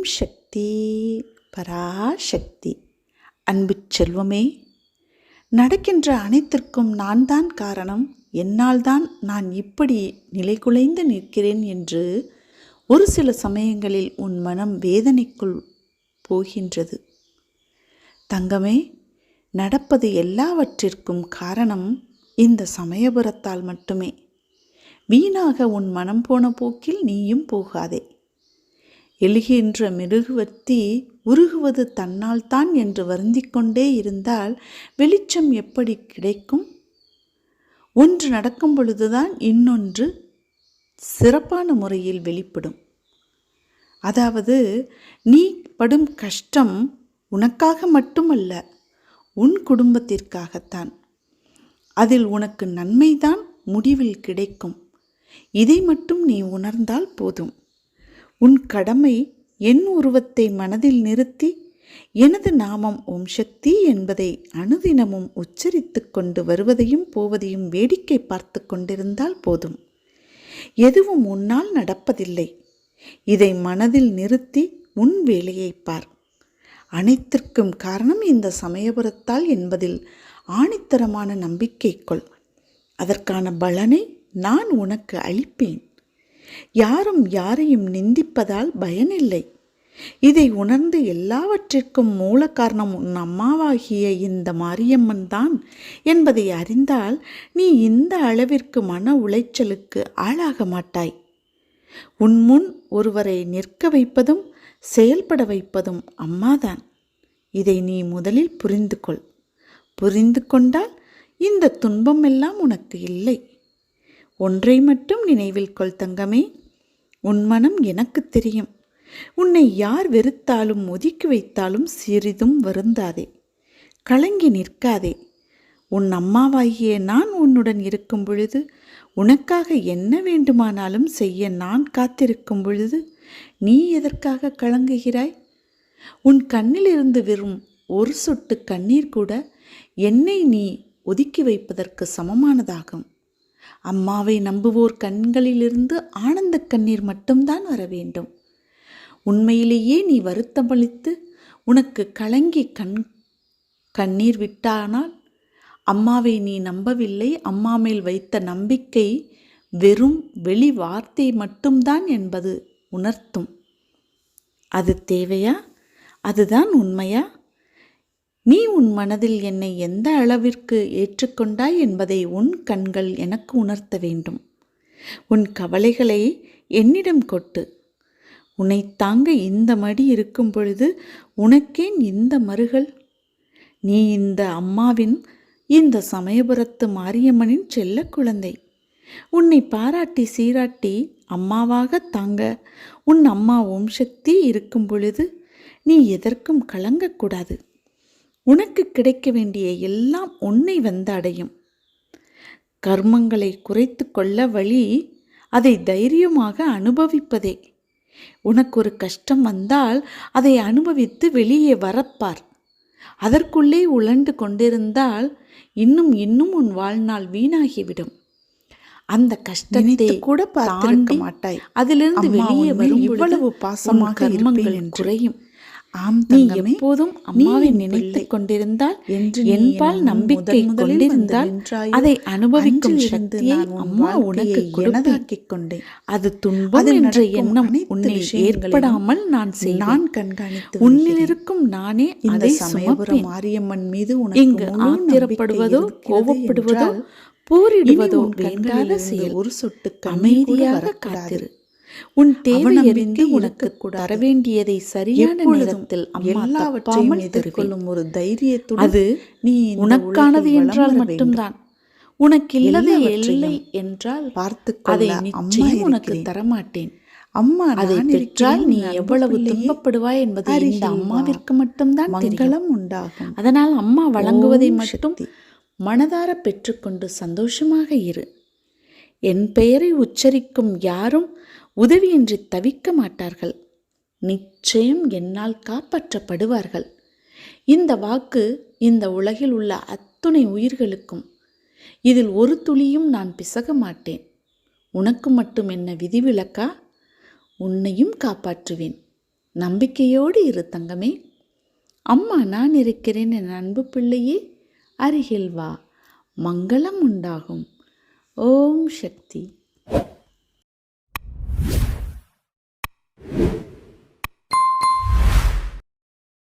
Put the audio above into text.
ஓம் சக்தி பராசக்தி. அன்பு செல்வமே நடக்கின்ற அனைத்திற்கும் நான் தான் காரணம். என்னால் தான் நான் இப்படி நிலைகுலைந்து நிற்கிறேன் என்று ஒரு சில சமயங்களில் உன் மனம் வேதனைக்குள் போகின்றது. தங்கமே நடப்பது எல்லாவற்றிற்கும் காரணம் இந்த சமயபுரத்தால் மட்டுமே. வீணாக உன் மனம் போன போக்கில் நீயும் போகாதே. எழுகின்ற மெழுகுவத்தி உருகுவது தன்னால் தான் என்று வருந்திக் கொண்டே இருந்தால் வெளிச்சம் எப்படி கிடைக்கும்? ஒன்று நடக்கும் பொழுதுதான் இன்னொன்று சிறப்பான முறையில் வெளிப்படும். அதாவது நீ படும் கஷ்டம் உனக்காக மட்டுமல்ல உன் குடும்பத்திற்காகத்தான். அதில் உனக்கு நன்மைதான் முடிவில் கிடைக்கும். இதை மட்டும் நீ உணர்ந்தால் போதும். உன் கடமை என் உருவத்தை மனதில் நிறுத்தி எனது நாமம் ஓம் சக்தி என்பதை அனுதினமும் உச்சரித்து கொண்டு வருவதையும் போவதையும் வேடிக்கை பார்த்து கொண்டிருந்தால் போதும். எதுவும் உன்னால் நடப்பதில்லை. இதை மனதில் நிறுத்தி உன் வேலையை பார். அனைத்திற்கும் காரணம் இந்த சமயபுரத்தால் என்பதில் ஆணித்தரமான நம்பிக்கை கொள். அதற்கான பலனை நான் உனக்கு அளிப்பேன். யாரும் யாரையும் நிந்திப்பதால் பயனில்லை. இதை உணர்ந்து எல்லாவற்றிற்கும் மூல காரணம் உன் அம்மாவாகிய இந்த மாரியம்மன் தான் என்பதை அறிந்தால் நீ இந்த அளவிற்கு மன உளைச்சலுக்கு ஆளாக மாட்டாய். உன் முன் ஒருவரை நிற்க வைப்பதும் செயல்பட வைப்பதும் அம்மாதான். இதை நீ முதலில் புரிந்து கொள் புரிந்து கொண்டால் இந்த துன்பம் எல்லாம் உனக்கு இல்லை. ஒன்றை மட்டும் நினைவில் கொள் தங்கமே. உன் மனம் எனக்கு தெரியும். உன்னை யார் வெறுத்தாலும் ஒதுக்கி வைத்தாலும் சிறிதும் வருந்தாதே. கலங்கி நிற்காதே. உன் அம்மாவாகிய நான் உன்னுடன் இருக்கும் பொழுது உனக்காக என்ன வேண்டுமானாலும் செய்ய நான் காத்திருக்கும் பொழுது நீ எதற்காக கலங்குகிறாய்? உன் கண்ணிலிருந்து வெறும் ஒரு சொட்டு கண்ணீர் கூட என்னை நீ ஒதுக்கி வைப்பதற்கு சமமானதாகும். அம்மாவை நம்புவோர் கண்களிலிருந்து ஆனந்த கண்ணீர் மட்டும்தான் வர வேண்டும். உண்மையிலேயே நீ வருத்தமளித்து உனக்கு கலங்கி கண் கண்ணீர் விட்டானால் அம்மாவை நீ நம்பவில்லை. அம்மா மேல் வைத்த நம்பிக்கை வெறும் வெளி வார்த்தை மட்டும்தான் என்பது உணர்த்தும். அது தேவையா? அதுதான் உண்மையா? நீ உன் மனதில் என்னை எந்த அளவிற்கு ஏற்றுக்கொண்டாய் என்பதை உன் கண்கள் எனக்கு உணர்த்த வேண்டும். உன் கவலைகளை என்னிடம் கொட்டு. உன்னை தாங்க இந்த மடி இருக்கும் பொழுது உனக்கேன் இந்த மறுகள்? நீ இந்த அம்மாவின் இந்த சமயபுரத்து மாரியம்மனின் செல்ல குழந்தை. உன்னை பாராட்டி சீராட்டி அம்மாவாக தாங்க உன் அம்மா ஓம் சக்தி இருக்கும் பொழுது நீ எதற்கும் கலங்கக்கூடாது. உனக்கு கிடைக்க வேண்டிய எல்லாம் உன்னை வந்து அடையும். கர்மங்களை குறைத்து கொள்ள வழி அதை தைரியமாக அனுபவிப்பதே. உனக்கு ஒரு கஷ்டம் வந்தால் அதை அனுபவித்து வெளியே வரப்பார். அதற்குள்ளே உழண்டு கொண்டிருந்தால் இன்னும் இன்னும் உன் வாழ்நாள் வீணாகிவிடும். அந்த கஷ்டத்தை கூட பார்த்திருக்க மாட்டாய். அதிலிருந்து வெளியே வரும் இவ்வளவு பாசமாக கர்மங்கள் குறையும். ஆம் நீ எப்போதும் அம்மாவை நினைத்து கொண்டிருந்தால் என்று என்பால் நம்பிக்கை கொண்டிருந்தால் அதை அனுபவிக்கும் சக்தியை அம்மா உனக்கு கொடுத்தாக்கிக் கொண்டேன். அது துன்பம் என்ற எண்ணம் உன்னை ஏற்படாமல் நான் நான் கண்காணித்து உன்னில் இருக்கும் நானே அதை சமயபுரம் மாரியம்மன் மீது இங்கு ஆத்திரப்படுவதோ கோபப்படுவதோ போரிடுவதோ வேண்டாத செயல் ஒரு சொட்டு அமைதியாக காத்திரு. உன் தேவை அறிந்து உனக்கு தர வேண்டியதை சரியான நேரத்தில் எல்லாவற்றையும் எதிர்கொள்ளும் ஒரு தைரியத்துடன் அது நீ உனக்கானது என்றால் மட்டும்தான். உனக்கு இல்லது இல்லை என்றால் பார்த்து அதை நிச்சயம் உனக்கு தரமாட்டேன். அம்மா அதை பெற்றால் நீ எவ்வளவு துன்பப்படுவாய் என்பது இந்த அம்மாவிற்கு மட்டும்தான் மங்களம் உண்டாகும். அதனால் அம்மா வழங்குவதை மட்டும் மனதார பெற்றுக்கொண்டு சந்தோஷமாக இரு. என் பெயரை உச்சரிக்கும் யாரும் உதவியின்றி தவிக்க மாட்டார்கள். நிச்சயம் என்னால் காப்பாற்றப்படுவார்கள். இந்த வாக்கு இந்த உலகில் உள்ள அத்துணை உயிர்களுக்கும். இதில் ஒரு துளியும் நான் பிசக மாட்டேன். உனக்கு மட்டும் என்ன விதிவிலக்கா? உன்னையும் காப்பாற்றுவேன். நம்பிக்கையோடு இரு தங்கமே. அம்மா நான் இருக்கிறேன் என் அன்பு பிள்ளையே. அருகில் வா. மங்களம் உண்டாகும். ஓம் சக்தி.